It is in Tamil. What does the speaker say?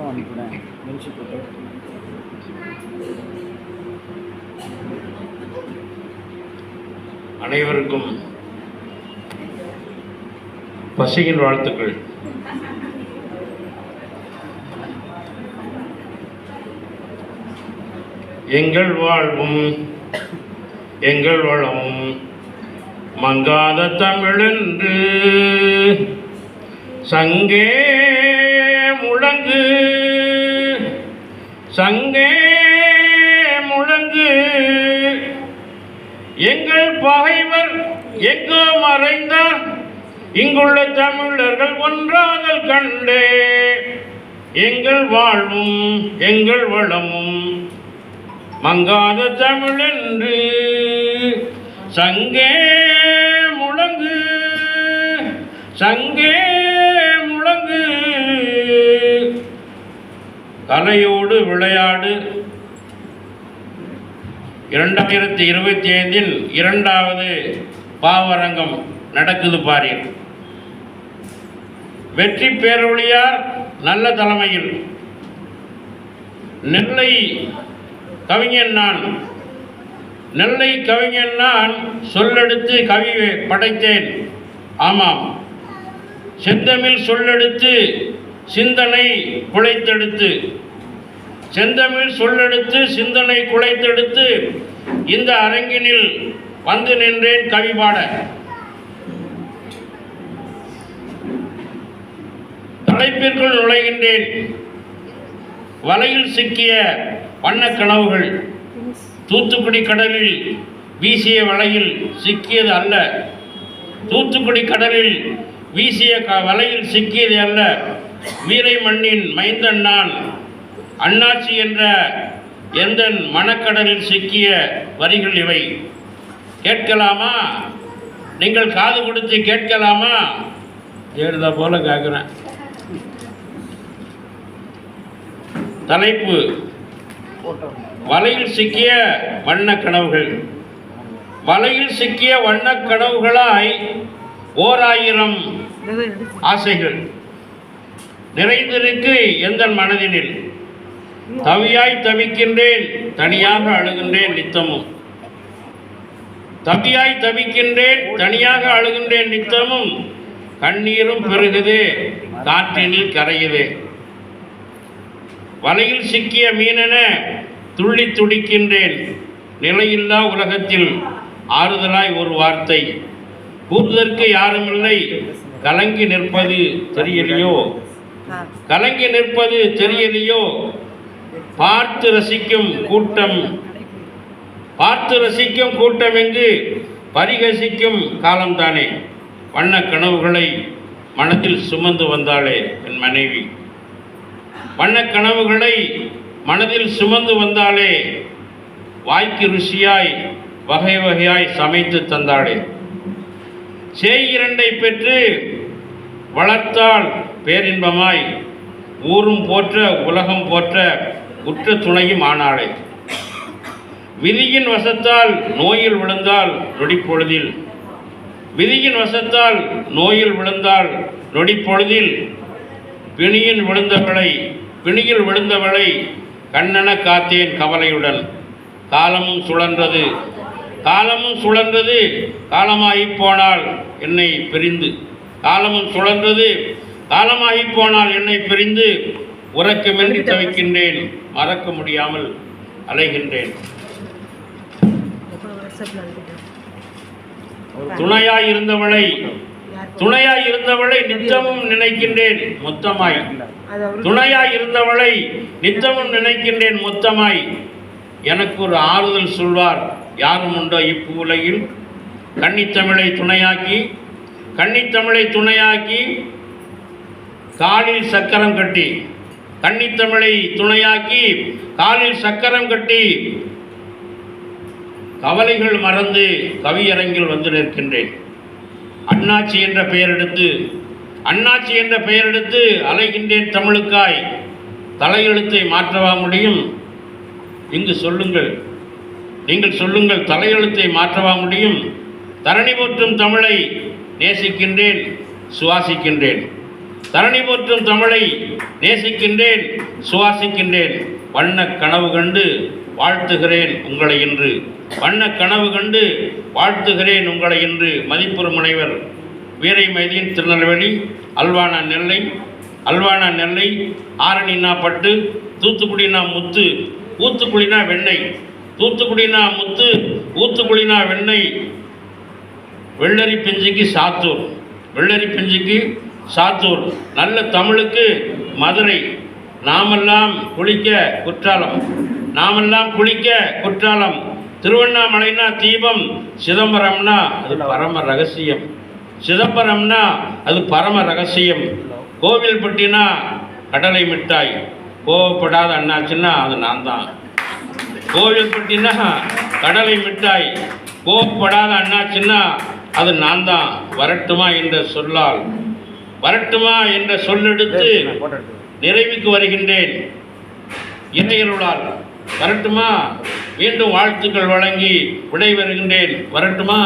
மட்டும் அனுப்பிவிடேன் மில்சி போட்டு அனைவருக்கும் பசியின் வாழ்த்துக்கள். எங்கள் வாழ்வும் எங்கள் வளமும் மங்காத தமிழென்று சங்கே முழங்கு சங்கே முழங்கு. எங்கள் பகைவர் எங்கோ மறைந்தார்? இங்குள்ள தமிழர்கள் ஒன்றாதல் கண்டே. எங்கள் வாழ்வும் எங்கள் வளமும் மங்காத தமிழென்று. சங்கே முழங்கு சங்கே கலையோடு விளையாடு. இரண்டாயிரத்தி இருபத்தி ஐந்தில் இரண்டாவது பாவரங்கம் நடக்குது பாரீர். வெற்றி பேரொழியார் நல்ல தலைமையில். நெல்லை கவிஞன் நான். நெல்லை கவிஞன் நான் சொல்லெடுத்து கவி படைத்தேன். ஆமாம். செந்தமிழ் சொல்லெடுத்து சிந்தனை குலைத்தெடுத்து செந்தமிழ் சொல்லெடுத்து சிந்தனை குலைத்தெடுத்து இந்த அரங்கினில் வந்து நின்றேன் கவி பாட. தலைப்பிற்குள் நுழைகின்றேன். வலையில் சிக்கிய வண்ணக் கனவுகள். தூத்துக்குடி கடலில் வீசிய வலையில் சிக்கியது அல்ல. தூத்துக்குடி கடலில் வீசிய க வலையில் சிக்கியது அல்ல. வீரை மண்ணின் மைந்தன் நான் அண்ணாச்சி என்ற எந்தன் மணக்கடலில் சிக்கிய வரிகள் இவை. கேட்கலாமா? நீங்கள் காது கொடுத்து கேட்கலாமா? எழுதா போல கேட்குறேன் தலைப்பு. வலையில் சிக்கிய வண்ணக் கனவுகள். வலையில் சிக்கிய வண்ணக் கனவுகளாய் ஓர் ஆயிரம் ஆசைகள். நிறைந்திருக்கு எந்த மனதினில்? தவியாய் தவிக்கின்றேன் தனியாக அழுகின்றேன் நித்தமும். தவியாய் தவிக்கின்றேன் தனியாக அழுகின்றேன் நித்தமும். கண்ணீரும் பெருகுது காற்றினில் கரையுது. வலையில் சிக்கிய மீனென துள்ளி துடிக்கின்றேன். நிலையில்லா உலகத்தில் ஆறுதலாய் ஒரு வார்த்தை. கூறுதற்கு யாருமில்லை கலங்கி நிற்பது தெரியலையோ? கலங்கி நிற்பது தெரியலையோ? பார்த்து ரசிக்கும் கூட்டம். பார்த்து ரசிக்கும் கூட்டம் என்று பரிகசிக்கும் காலம்தானே. வண்ண கனவுகளை மனதில் சுமந்து வந்தாளே என் மனைவி. வண்ணக் கனவுகளை மனதில் சுமந்து வந்தாலே வாய்க்கு ருசியாய் வகை வகையாய் சமைத்து தந்தாளே. சேய் இரண்டை பெற்று வளர்த்தால் பேரின்பமாய் ஊரும் போற்ற உலகம் போற்ற உற்ற துணையும் ஆனாளே. விதியின் வசத்தால் நோயில் விழுந்தால் நொடிப்பொழுதில். விதியின் வசத்தால் நோயில் விழுந்தால் நொடிப்பொழுதில். பிணியில் விழுந்தவளை பிணியில் விழுந்தவளை கண்ணென காத்தேன் கவலையுடன். காலமும் சுழன்றது. காலமும் சுழன்றது. காலமாகிப் போனால் என்னை பிரிந்து. காலமும் சுழன்றது. காலமாகிப் போனால் என்னை பிரிந்து உறக்கமின்றி தவிக்கின்றேன். மறக்க முடியாமல் அலைகின்றேன். துணையாய் இருந்தவளை துணையாய் இருந்தவளை நித்தமும் நினைக்கின்றேன். மொத்தமாய். துணையாய் இருந்தவளை நித்தமும் நினைக்கின்றேன். மொத்தமாய். எனக்கு ஒரு ஆறுதல் சொல்வார். யாரும் உண்டோ இப்பு உலகில்? கன்னித்தமிழை துணையாக்கி கன்னித்தமிழை துணையாக்கி காலில் சக்கரம் கட்டி கன்னித்தமிழை துணையாக்கி காலில் சக்கரம் கட்டி கவலைகள் மறந்து கவியரங்கில் வந்து நிற்கின்றேன். அண்ணாச்சி என்ற பெயர் எடுத்து அண்ணாச்சி என்ற பெயர் எடுத்து அலைகின்றேன் தமிழுக்காய். தலையெழுத்தை மாற்றவா முடியும்? இங்கு சொல்லுங்கள். நீங்கள் சொல்லுங்கள் தலையெழுத்தை மாற்றவா முடியும்? தரணி போற்றும் தமிழை நேசிக்கின்றேன் சுவாசிக்கின்றேன். தரணி போற்றும் தமிழை நேசிக்கின்றேன் சுவாசிக்கின்றேன். வண்ண கனவு கண்டு வாழ்த்துகிறேன் உங்களை என்று வண்ண கனவு கண்டு வாழ்த்துகிறேன் உங்களை என்று மதிப்புறு முனைவர். வீரை மைதியின் திருநெல்வேலி அல்வானா நெல்லை அல்வானா நெல்லை ஆரணினா பட்டு தூத்துக்குடினா முத்து ஊத்துக்குடினா வெண்ணெய் தூத்துக்குடினா முத்து ஊத்துக்குடினா வெண்ணெய் வெள்ளரி பிஞ்சுக்கு சாத்தூர். வெள்ளரி பிஞ்சுக்கு சாத்தூர் நல்ல தமிழுக்கு மதுரை. நாமெல்லாம் குளிக்க குற்றாலம். நாமெல்லாம் குளிக்க குற்றாலம். திருவண்ணாமலைனா தீபம் சிதம்பரம்னா அது பரம ரகசியம். சிதம்பரம்னா அது பரம ரகசியம். கோவில்பட்டினா கடலை மிட்டாய். கோவப்படாத அண்ணாச்சுன்னா அது நான் தான். கோவில்பட்டினா கடலை மிட்டாய். கோவப்படாத அண்ணாச்சுன்னா அது நான் தான். வரட்டுமா என்ற சொல்லால் வரட்டுமா என்ற சொல்லெடுத்து நிறைவுக்கு வருகின்றேன். இறையருளால் வரட்டுமா? மீண்டும் வாழ்த்துக்கள் வழங்கி விடை வருகின்றேன் வரட்டுமா?